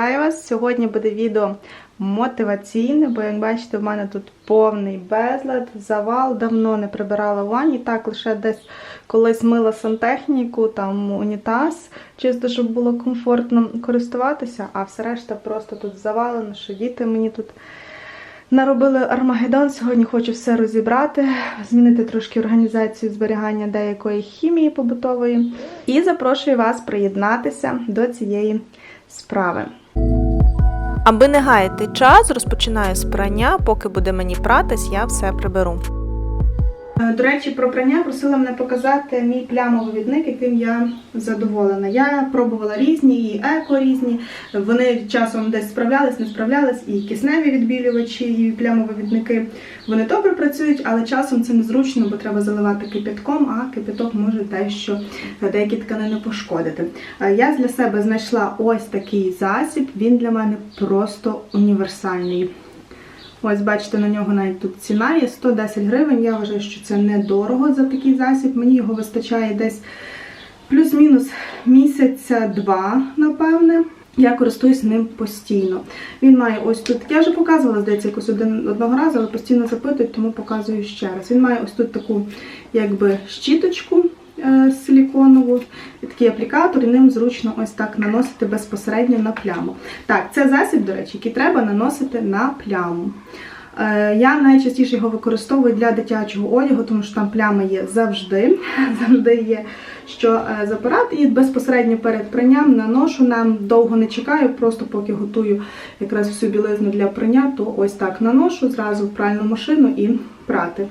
Вітаю вас! Сьогодні буде відео мотиваційне, бо, як бачите, в мене тут повний безлад, завал, давно не прибирала в ванні, так лише десь колись мила сантехніку, там унітаз, чисто, щоб було комфортно користуватися, а все решта просто тут завалено, що діти мені тут наробили Армагеддон. Сьогодні хочу все розібрати, змінити трошки організацію зберігання деякої хімії побутової. І запрошую вас приєднатися до цієї справи. Аби не гаяти час, розпочинаю з прання, поки буде мені пратись, я все приберу. Е, До речі, про прання просила мене показати мій плямовий відник, яким я задоволена. Я пробувала різні, і еко різні. Вони часом десь справлялись, не справлялись, і кисневі відбілювачі, і плямові відники. Вони добре працюють, але часом це незручно, бо треба заливати кипятком, а кипяток може дещо деякі тканини пошкодити. Е, Я для себе знайшла ось такий засіб. Він для мене просто універсальний. Ось, бачите, на нього навіть тут ціна є 110 гривень. Я вважаю, що це недорого за такий засіб. Мені його вистачає десь плюс-мінус місяця-два, напевне. Я користуюсь ним постійно. Він має ось тут, я вже показувала, здається, якось один одного разу, але постійно запитують, тому показую ще раз. Він має ось тут таку якби щіточку силіконову, такий аплікатор, і ним зручно ось так наносити безпосередньо на пляму. Так, це засіб, до речі, який треба наносити на пляму. Е, Я найчастіше його використовую для дитячого одягу, тому що там плями є завжди. Завжди є що е, запирати. І безпосередньо перед пранням наношу нам довго не чекаю, просто поки готую якраз всю білизну для прання, то ось так наношу зразу в пральну машину і прати.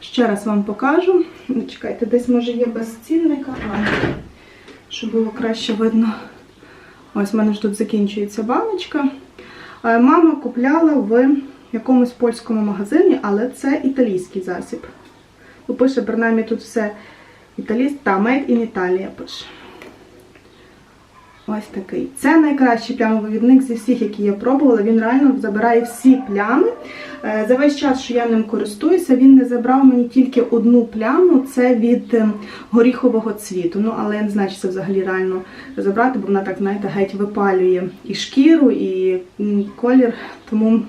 Ще раз вам покажу. Ну, Чекайте, десь може є безцінника, щоб було краще видно. Ось в мене ж тут закінчується баночка. Е, Мама купляла в якомусь польському магазині, але це італійський засіб. Ну, Пише, принаймні, тут все італійське, та Made in Italia пише. Ось такий. Це найкращий плямовивідник зі всіх, які я пробувала. Він реально забирає всі плями. Е, За весь час, що я ним користуюся, він не забрав мені тільки одну пляму, це від е, горіхового цвіту. Ну, але я не знаю, чи це взагалі реально забрати, бо вона так, знаєте, геть випалює і шкіру, і колір. Тому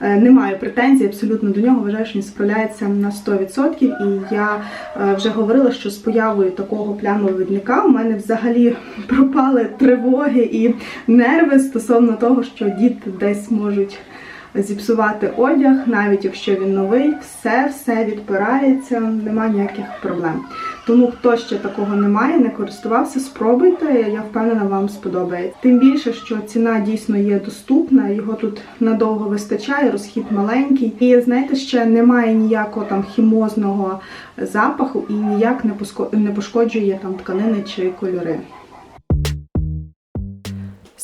не маю претензій абсолютно до нього. Вважаю, що він справляється на 100%. І я е, вже говорила, що з появою такого плямовидника у мене взагалі пропали тривоги і нерви стосовно того, що діти десь можуть зіпсувати одяг, навіть якщо він новий, все все відпирається, немає ніяких проблем. Тому хто ще такого не має, не користувався, спробуйте. Я впевнена, вам сподобається. Тим більше, що ціна дійсно є доступна, його тут надовго вистачає, розхід маленький. І знаєте, ще немає ніякого там хімозного запаху і ніяк не пошкоджує там тканини чи кольори.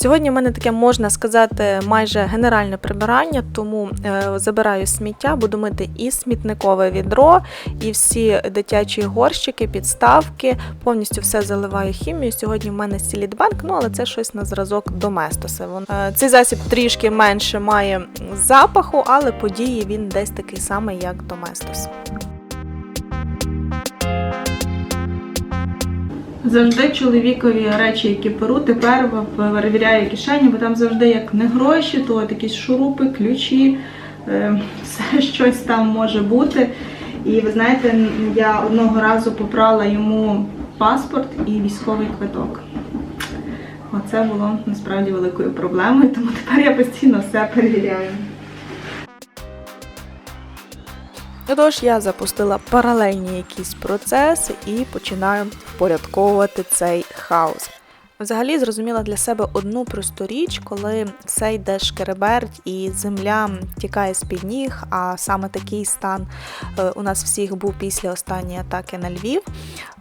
Сьогодні в мене таке можна сказати майже генеральне прибирання, тому е, забираю сміття, буду мити і смітникове відро, і всі дитячі горщики, підставки. Повністю все заливаю хімією. Сьогодні в мене Сілітбанк, ну але це щось на зразок Доместоса. Е, Цей засіб трішки менше має запаху, але по дії він десь такий самий, як Доместос. Завжди чоловікові речі, які беру, тепер перевіряю кишені, бо там завжди як не гроші, то от якісь шурупи, ключі, е, все щось там може бути. І ви знаєте, я одного разу попрала йому паспорт і військовий квиток. Оце було насправді великою проблемою, тому тепер я постійно все перевіряю. Тож я запустила паралельні якісь процеси і починаю впорядковувати цей хаос. Взагалі зрозуміла для себе одну просту річ, коли все йде шкереберть і земля тікає з-під ніг, а саме такий стан е, у нас всіх був після останньої атаки на Львів,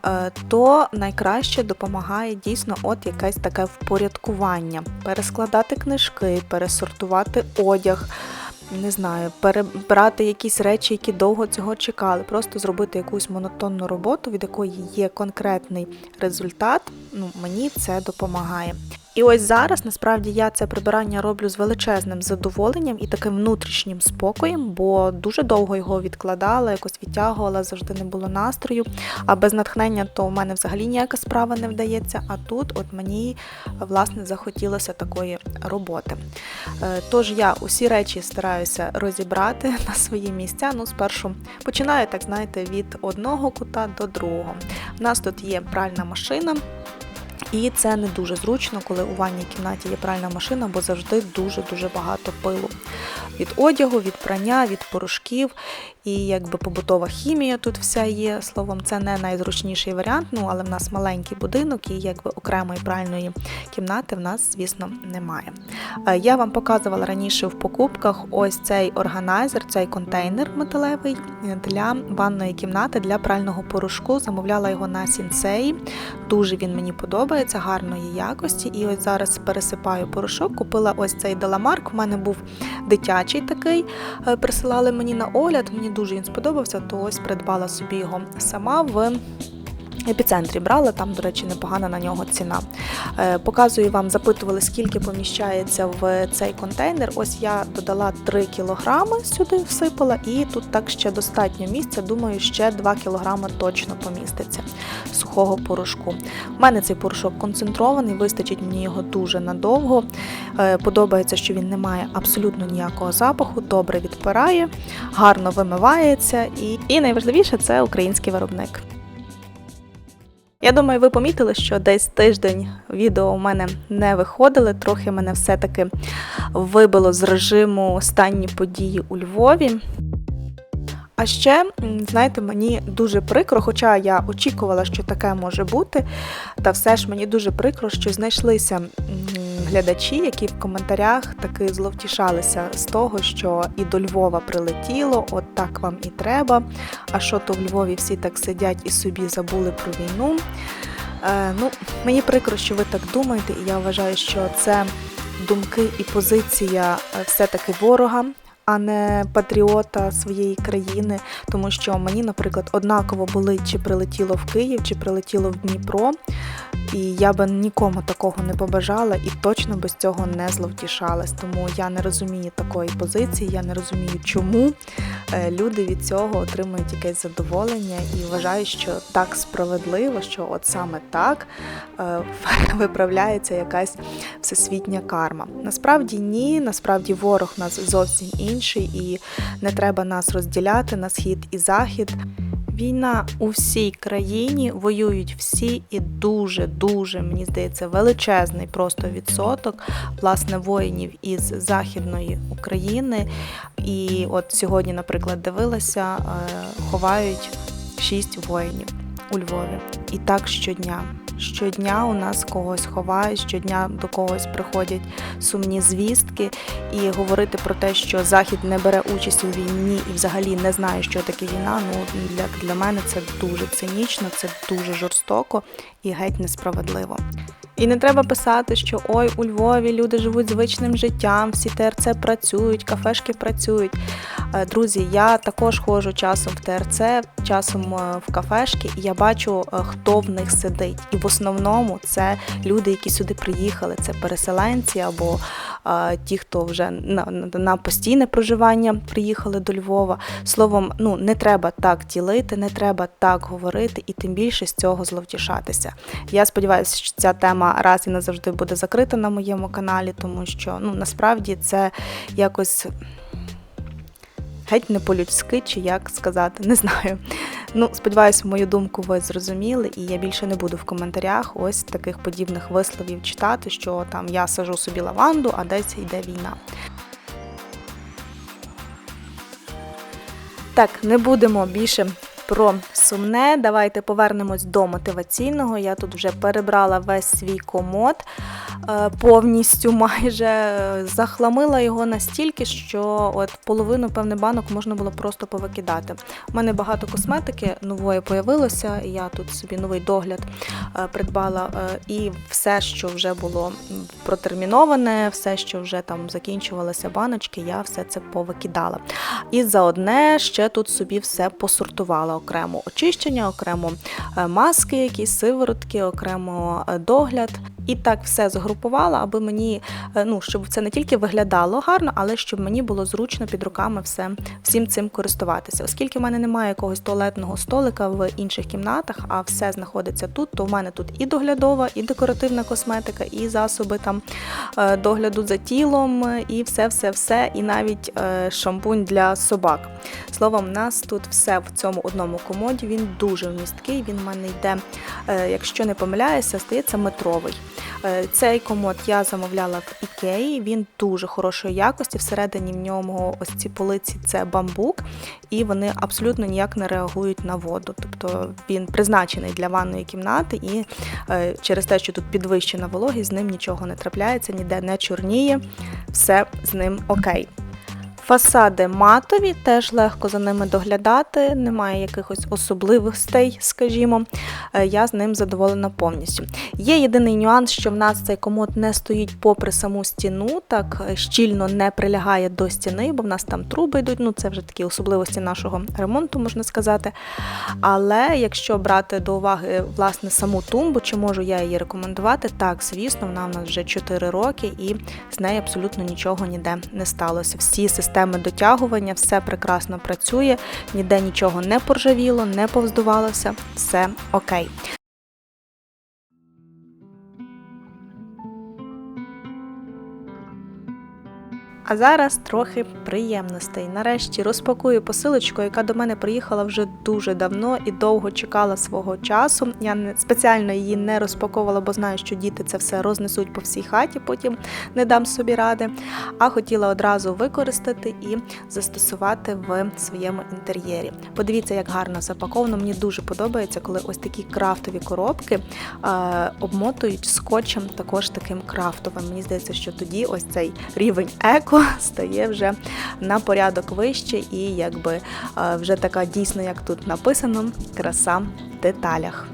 е, то найкраще допомагає дійсно от якесь таке впорядкування, перескладати книжки, пересортувати одяг не знаю, перебрати якісь речі, які довго цього чекали, просто зробити якусь монотонну роботу, від якої є конкретний результат. Ну, мені це допомагає. І ось зараз насправді я це прибирання роблю з величезним задоволенням і таким внутрішнім спокоєм, бо дуже довго його відкладала, якось відтягувала, завжди не було настрою. А без натхнення то в мене взагалі ніяка справа не вдається. А тут от мені власне захотілося такої роботи. Е, Тож я усі речі стараюся розібрати на свої місця. Ну, спершу починаю, так знаєте, від одного кута до другого. У нас тут є пральна машина. І це не дуже зручно, коли у ванній кімнаті є пральна машина, бо завжди дуже-дуже багато пилу. Від одягу, від прання, від порошків. І якби побутова хімія тут вся є. Словом, це не найзручніший варіант, ну але в нас маленький будинок і якби окремої пральної кімнати в нас, звісно, немає. Е, Я вам показувала раніше в покупках ось цей органайзер, цей контейнер металевий для ванної кімнати для прального порошку. Замовляла його на сінсеї. Дуже він мені подобається, гарної якості. І ось зараз пересипаю порошок. Купила ось цей Деламарк. У мене був дитячий такий. е, Присилали мені на огляд. Мені дуже їм сподобався, то ось придбала собі його сама в. Епіцентрі брала, там, до речі, непогана на нього ціна. Е, Показую вам, запитували, скільки поміщається в цей контейнер. Ось я додала 3 кілограми сюди всипала, і тут так ще достатньо місця. Думаю, ще 2 кілограми точно поміститься сухого порошку. У мене цей порошок концентрований, вистачить мені його дуже надовго. Е, Подобається, що він не має абсолютно ніякого запаху, добре відпирає, гарно вимивається, і, і найважливіше це український виробник. Я думаю, ви помітили, що десь тиждень відео у мене не виходили. Трохи мене все-таки вибило з режиму останні події у Львові. А ще, знаєте, мені дуже прикро, хоча я очікувала, що таке може бути, та все ж мені дуже прикро, що знайшлися глядачі, які в коментарях таки зловтішалися з того, що і до Львова прилетіло, от так вам і треба. А що то в Львові всі так сидять і собі забули про війну. Е, ну, мені прикро, що ви так думаєте, і я вважаю, що це думки і позиція е, все-таки ворога, а не патріота своєї країни. Тому що мені, наприклад, однаково болить, чи прилетіло в Київ, чи прилетіло в Дніпро. І я би нікому такого не побажала і точно без цього не зловтішалась. Тому я не розумію такої позиції, я не розумію, чому е, люди від цього отримують якесь задоволення і вважаю, що так справедливо, що от саме так е, виправляється якась всесвітня карма. Насправді ні, насправді ворог нас зовсім інший, і не треба нас розділяти на схід і захід. Війна у всій країні воюють всі і дуже, дуже, мені здається, величезний просто відсоток власне воїнів із Західної України. І от сьогодні, наприклад, дивилася, е, ховають шість воїнів у Львові. І так щодня. Щодня у нас когось ховають, щодня до когось приходять сумні звістки, і говорити про те, що Захід не бере участь у війні і взагалі не знає, що таке війна. Ну для, для мене це дуже цинічно, це дуже жорстоко і геть несправедливо. І не треба писати, що ой, у Львові люди живуть звичним життям, всі ТРЦ працюють, кафешки працюють. Е, Друзі, я також ходжу часом в ТРЦ, часом е, в кафешки, і я бачу, е, хто в них сидить. І в основному це люди, які сюди приїхали, це переселенці або ті, хто вже на, на постійне проживання приїхали до Львова. Словом, ну не треба так ділити, не треба так говорити, і тим більше з цього зловтішатися. Я сподіваюся, що ця тема раз і назавжди буде закрита на моєму каналі, тому що ну насправді це якось. Геть не по-людськи, чи як сказати, не знаю. Ну, сподіваюся, мою думку ви зрозуміли, і я більше не буду в коментарях ось таких подібних висловів читати, що там я сажу собі лаванду, а десь йде війна. Так, не будемо більше про сумне. Давайте повернемось до мотиваційного. Я тут вже перебрала весь свій комод е, повністю майже е, захламила його настільки, що от половину певне банок можна було просто повикидати. У мене багато косметики нової появилося. Я тут собі новий догляд е, придбала, і все, що вже було протерміноване, все, що вже там закінчувалися баночки, я все це повикидала. І за одне ще тут собі все посортувала окремо очищення, окремо е, маски, якісь сиворотки, окремо е, догляд. І так все згрупувала, аби мені, е, ну, щоб це не тільки виглядало гарно, але щоб мені було зручно під руками все, всім цим користуватися. Оскільки в мене немає якогось туалетного столика в інших кімнатах, а все знаходиться тут, то в мене тут і доглядова, і декоративна косметика, і засоби там е, догляду за тілом, і все-все-все, і навіть е, шампунь для собак. Словом, нас тут все в цьому одному комоді. Він дуже вмісткий. Він в мене йде, якщо не помиляюся, стається метровий. Е, Цей комод я замовляла в Ікеї. Він дуже хорошої якості. Всередині в ньому ось ці полиці це бамбук, і вони абсолютно ніяк не реагують на воду. Тобто він призначений для ванної кімнати, і е, через те, що тут підвищена вологість, з ним нічого не трапляється, ніде не чорніє, все з ним окей. Фасади матові, теж легко за ними доглядати, немає якихось особливостей, скажімо. Е, Я з ним задоволена повністю. Є єдиний нюанс, що в нас цей комод не стоїть попри саму стіну, так е, щільно не прилягає до стіни, бо в нас там труби йдуть. Ну це вже такі особливості нашого ремонту, можна сказати. Але якщо брати до уваги власне саму тумбу, чи можу я її рекомендувати, так, звісно, вона в нас вже 4 роки і з нею абсолютно нічого ніде не сталося. Всі системи дотягування, все прекрасно працює, ніде нічого не поржавіло, не повздувалося, все окей. А зараз трохи приємностей. Нарешті розпакую посилочку, яка до мене приїхала вже дуже давно і довго чекала свого часу. Я спеціально її не розпаковувала, бо знаю, що діти це все рознесуть по всій хаті, потім не дам собі ради. А хотіла одразу використати і застосувати в своєму інтер'єрі. Подивіться, як гарно запаковано. Мені дуже подобається, коли ось такі крафтові коробки обмотують скотчем також таким крафтовим. Мені здається, що тоді ось цей рівень еко стає вже на порядок вище, і якби е, вже така дійсно, як тут написано, краса в деталях.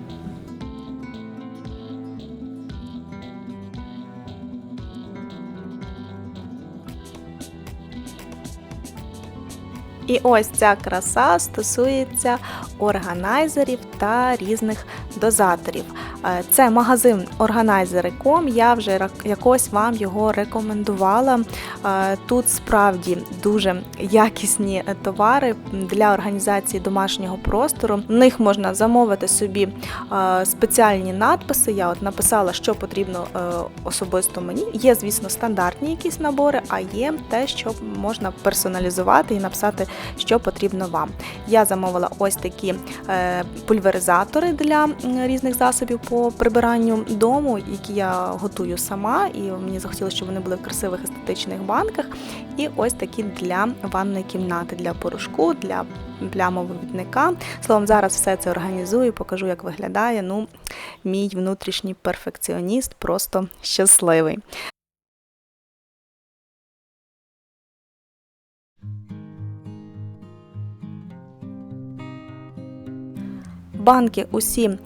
І ось ця краса стосується органайзерів та різних дозаторів. Е, Це магазин Organizer.com, Я вже якось вам його рекомендувала. Е, Тут справді дуже якісні е, товари для організації домашнього простору. В них можна замовити собі спеціальні надписи. Я от написала, що потрібно особисто мені. Є, звісно, стандартні якісь набори, а є те, що можна персоналізувати і написати, що потрібно вам. Я замовила ось такі пульверизатори для різних засобів по прибиранню дому, які я готую сама, і мені захотілося, щоб вони були в красивих естетичних банках. І ось такі для ванної кімнати, для порошку, для плямовивідника. Словом, зараз все це організую, покажу, як виглядає. Ну, мій внутрішній перфекціоніст просто щасливий. Банки усі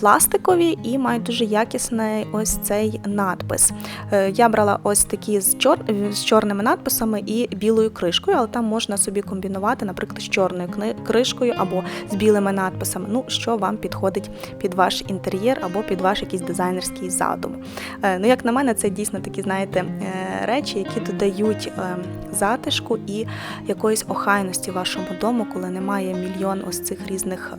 пластикові і мають дуже якісний ось цей надпис. Е, Я брала ось такі з, чор... з чорними надписами і білою кришкою, але там можна собі комбінувати, наприклад, з чорною кришкою або з білими надписами. Ну, що вам підходить під ваш інтер'єр або під ваш якийсь дизайнерський задум. Е, Ну, як на мене, це дійсно такі, знаєте, е, речі, які додають затишку і якоїсь охайності вашому дому, коли немає мільйон ось цих різних,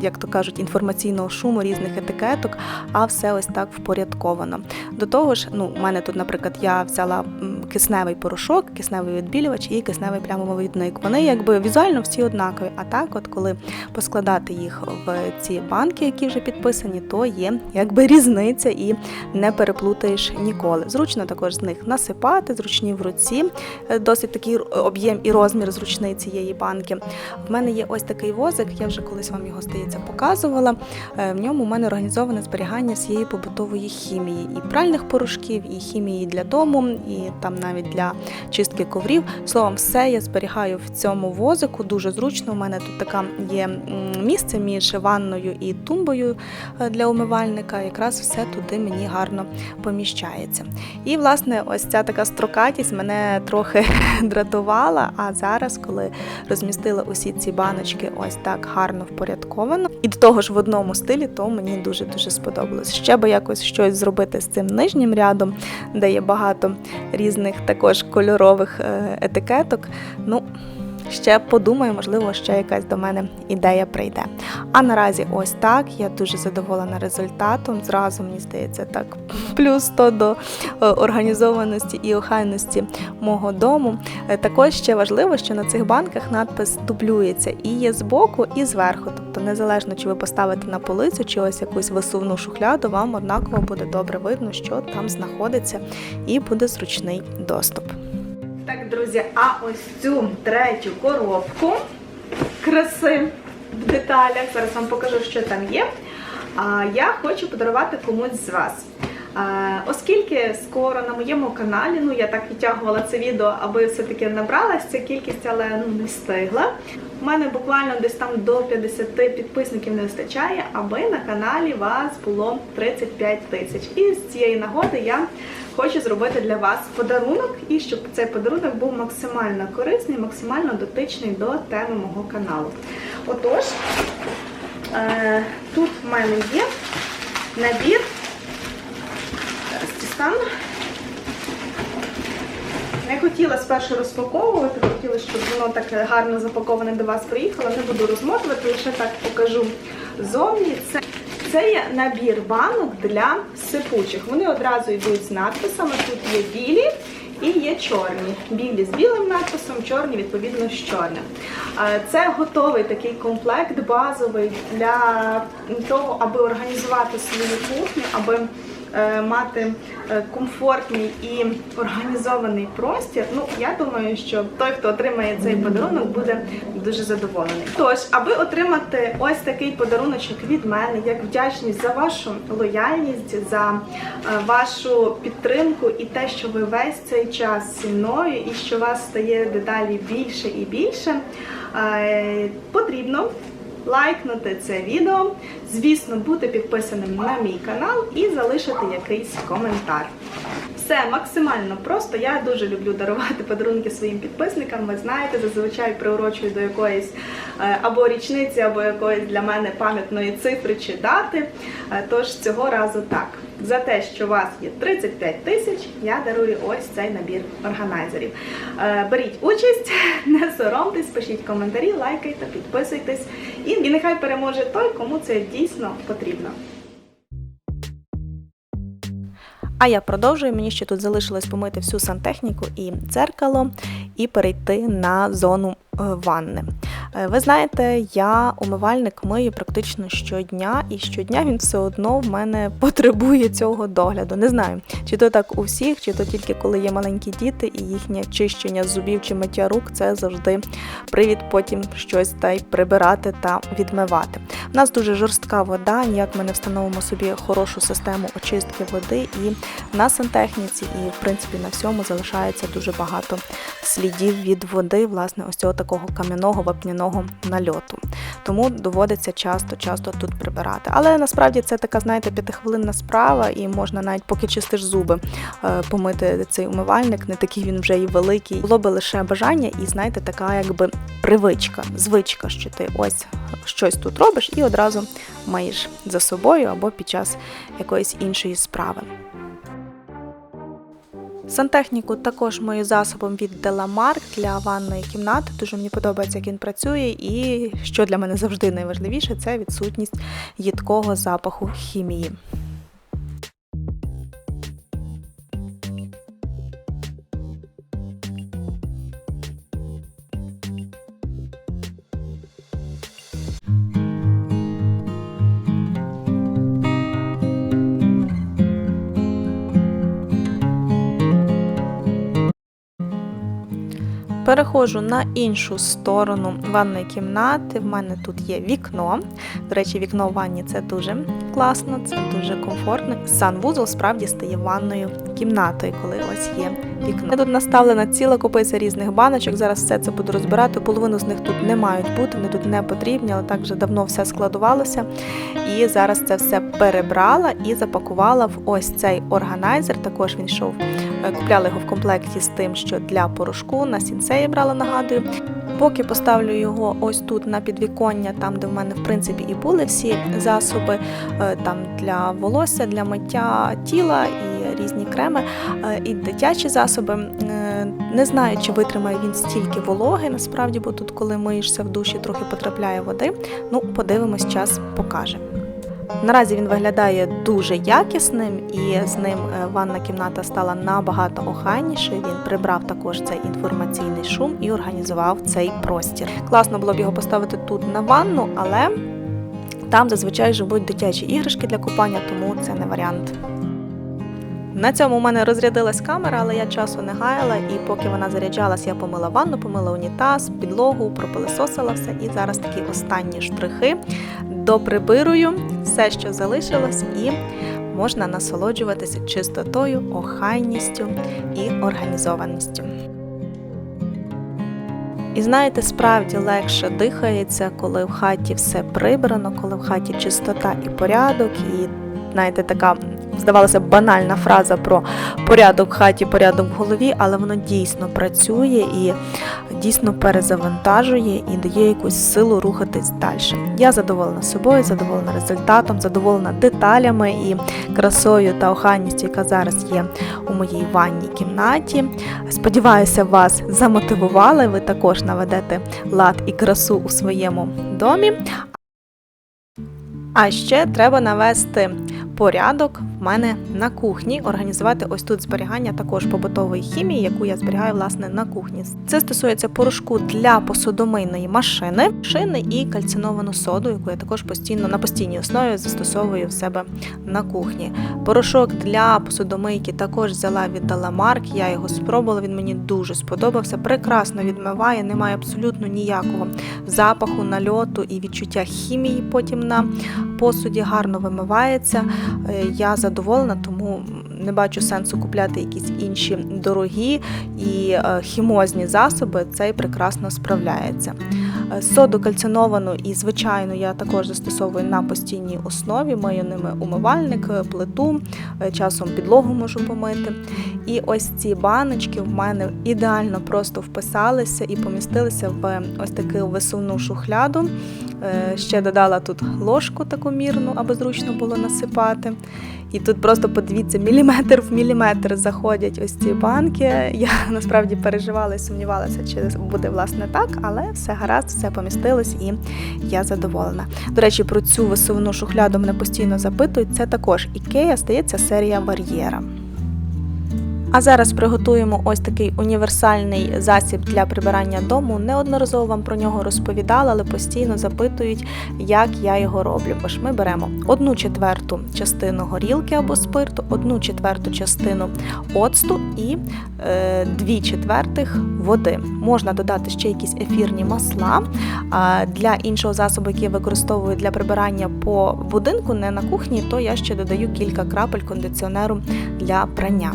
як то кажуть, інформаційного шуму, різних етикеток, а все ось так впорядковано. До того ж, ну, у мене тут, наприклад, я взяла кисневий порошок, кисневий відбілювач і кисневий плямовидник. Вони якби візуально всі однакові. А так, от коли поскладати їх в ці банки, які вже підписані, то є якби різниця і не переплутаєш ніколи. Зручно також з них насипати, зручні в руці, Е, досить такий об'єм і розмір зручний цієї банки. В мене є ось такий возик, я вже колись вам його здається показувала. В ньому у мене організоване зберігання всієї побутової хімії, і пральних порошків, і хімії для дому, і там навіть для чистки коврів. Словом, все я зберігаю в цьому возику. Дуже зручно. У мене тут така є місце між ванною і тумбою е, для умивальника. Якраз все туди мені гарно поміщається. І власне, ось ця така строкатість мене трохи дратувала. А зараз, коли розмістила усі ці баночки ось так гарно впорядковано, і до того ж в одному стилі, то мені дуже дуже сподобалось. Ще би якось щось зробити з цим нижнім рядом, де є багато різних також кольорових е, етикеток. Ну, ще подумаю, можливо, ще якась до мене ідея прийде. А наразі ось так. Я дуже задоволена результатом. Зразу мені здається, так плюс 100 до е, організованості і охайності мого дому. Е, Також ще важливо, що на цих банках надпис дублюється і є збоку, і зверху. Тобто, незалежно чи ви поставите на полицю, чи ось якусь висувну шухляду, вам однаково буде добре видно, що там знаходиться, і буде зручний доступ. Так, друзі, а ось цю третю коробку краси в деталях. Зараз вам покажу, що там є. Я хочу подарувати комусь з вас. Оскільки скоро на моєму каналі, ну я так відтягувала це відео, аби все-таки набралась ця кількість, але ну не встигла. У мене буквально десь там до 50 підписників не вистачає, аби на каналі вас було 35 тисяч. І з цієї нагоди я хочу зробити для вас подарунок, і щоб цей подарунок був максимально корисний, максимально дотичний до теми мого каналу. Отож, е, тут в мене є набір. Зараз дістану. Не хотіла спершу розпаковувати, хотіла, щоб воно так гарно запаковане до вас приїхало. Не буду розмотувати, лише так покажу зовні. Це, це є набір банок для сипучих. Вони одразу йдуть з надписами. Тут є білі і є чорні. Білі з білим надписом, чорні відповідно з чорним. Е, Це готовий такий комплект базовий для того, аби організувати свою кухню, аби мати е, комфортний і організований простір. Ну я думаю, що той, хто отримає цей подарунок, буде дуже задоволений. Тож, аби отримати ось такий подаруночок від мене, як вдячність за вашу лояльність, за е, вашу підтримку і те, що ви весь цей час зі мною, і що вас стає дедалі більше і більше, е, потрібно лайкнути це відео, звісно, бути підписаним на мій канал і залишити якийсь коментар. Все максимально просто. Я дуже люблю дарувати подарунки своїм підписникам. Ви знаєте, зазвичай приурочую до якоїсь е, або річниці, або якоїсь для мене пам'ятної цифри чи дати. Е, Тож цього разу так. За те, що у вас є 35 тисяч, я дарую ось цей набір органайзерів. Е, Беріть участь, не соромтесь, пишіть коментарі, лайкайте, підписуйтесь. І, нехай переможе той, кому це дійсно потрібно. А я продовжую. Мені ще тут залишилось помити всю сантехніку і дзеркало, і перейти на зону ванни. Е, Ви знаєте, я умивальник мию практично щодня, і щодня він все одно в мене потребує цього догляду. Не знаю, чи то так у всіх, чи то тільки коли є маленькі діти, і їхнє чищення зубів чи миття рук це завжди привід потім щось та й прибирати та відмивати. У нас дуже жорстка вода, ніяк ми не встановимо собі хорошу систему очистки води, і на сантехніці, і в принципі на всьому залишається дуже багато слідів від води, власне, ось цього такого кам'яного вапняного нальоту. Тому доводиться часто-часто тут прибирати. Але насправді це така, знаєте, п'ятихвилинна справа, і можна навіть поки чистиш зуби е, помити цей умивальник, не такий він вже і великий. Було би лише бажання, і знаєте, така якби привичка, звичка, що ти ось щось тут робиш і одразу маєш за собою або під час якоїсь іншої справи. Сантехніку також мою засобом від Деламарк для ванної кімнати. Дуже мені подобається, як він працює, і що для мене завжди найважливіше, це відсутність їдкого запаху хімії. Переходжу на іншу сторону ванної кімнати. В мене тут є вікно. До речі, вікно в ванні це дуже класно, це дуже комфортно. Санвузол справді стає ванною кімнатою, коли ось є вікно. Тут наставлена ціла купиця різних баночок. Зараз все це буду розбирати. Половину з них тут не мають бути, вони тут не потрібні, але так вже давно все складувалося. І зараз це все перебрала і запакувала в ось цей органайзер. Також він йшов. е, Купляли його в комплекті з тим, що для порошку на сінцеї брала, нагадую. Поки поставлю його ось тут на підвіконня, там де в мене в принципі і були всі засоби, е, там для волосся, для миття тіла і різні креми, е, і дитячі засоби. Е, Не знаю, чи витримає він стільки вологи, насправді, бо тут, коли миєшся в душі, трохи потрапляє води. Ну, подивимось, час покаже. Наразі він виглядає дуже якісним, і з ним е, ванна кімната стала набагато охайнішою. Він прибрав також цей інформаційний шум і організував цей простір. Класно було б його поставити тут на ванну, але там зазвичай живуть дитячі іграшки для купання, тому це не варіант. На цьому у мене розрядилась камера, але я часу не гаяла, і поки вона заряджалась, я помила ванну, помила унітаз, підлогу, пропилисосила все. І зараз такі останні штрихи доприбирую все, що залишилось, і можна насолоджуватися чистотою, охайністю і організованістю. І знаєте, справді легше дихається, коли в хаті все прибрано, коли в хаті чистота і порядок, і знаєте, така здавалося банальна фраза про порядок в хаті, порядок в голові, але воно дійсно працює і дійсно перезавантажує і дає якусь силу рухатись далі. Я задоволена собою, задоволена результатом, задоволена деталями і красою та охайністю, яка зараз є у моїй ванній кімнаті. Сподіваюся, вас замотивували. Ви також наведете лад і красу у своєму домі. А ще треба навести порядок мене на кухні, організувати ось тут зберігання також побутової хімії, яку я зберігаю власне на кухні. Це стосується порошку для посудомийної машини, шини і кальциновану соду, яку я також постійно на постійній основі застосовую в себе на кухні. Порошок для посудомийки також взяла від Даламарк. Я його спробувала. Він мені дуже сподобався. Прекрасно відмиває, немає абсолютно ніякого запаху, нальоту і відчуття хімії потім на посуді гарно вимивається. Е, Я задоволена, тому не бачу сенсу купляти якісь інші дорогі і е, хімозні засоби. Цей прекрасно справляється. Е, Соду кальциновану і звичайну я також застосовую на постійній основі. Мию ними умивальник, е, плиту, часом підлогу можу помити. І ось ці баночки в мене ідеально просто вписалися і помістилися в ось таку висувну шухляду. Ще додала тут ложку таку мірну, аби зручно було насипати. І тут просто подивіться, міліметр в міліметр заходять ось ці банки. Я насправді переживала і сумнівалася, чи буде власне так, але все гаразд, все помістилось і я задоволена. До речі, про цю висувну шухляду мене постійно запитують. Це також Ікея, стається серія Бар'єра. А зараз приготуємо ось такий універсальний засіб для прибирання дому. Неодноразово вам про нього розповідала, але постійно запитують, як я його роблю. Тож ми беремо одну четверту частину горілки або спирту, одну четверту частину оцту і е, дві четвертих води. Можна додати ще якісь ефірні масла. А для іншого засобу, який я використовую для прибирання по будинку, не на кухні, то я ще додаю кілька крапель кондиціонеру для прання.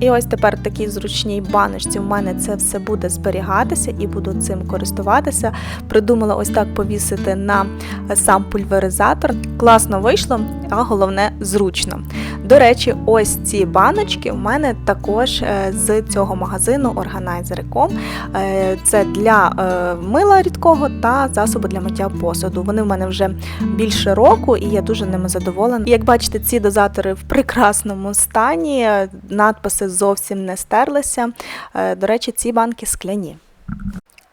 І ось тепер в такій зручній баночці в мене це все буде зберігатися і буду цим користуватися. Придумала ось так повісити на сам пульверизатор. Класно вийшло, а головне зручно. До речі, ось ці баночки в мене також е, з цього магазину Organizer.com. Е, Це для е, мила рідкого та засобу для миття посуду. Вони в мене вже більше року, і я дуже ними задоволена. Як бачите, ці дозатори в прекрасному стані, надписи зовсім не стерлися. До речі, ці банки скляні.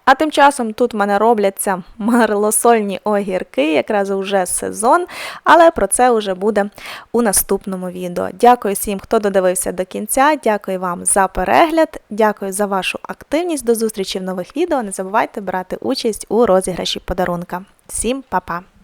А тим часом тут в мене робляться марлосольні огірки, якраз уже сезон, але про це вже буде у наступному відео. Дякую всім, хто додивився до кінця. Дякую вам за перегляд, дякую за вашу активність. До зустрічі в нових відео. Не забувайте брати участь у розіграші подарунка. Всім па-па!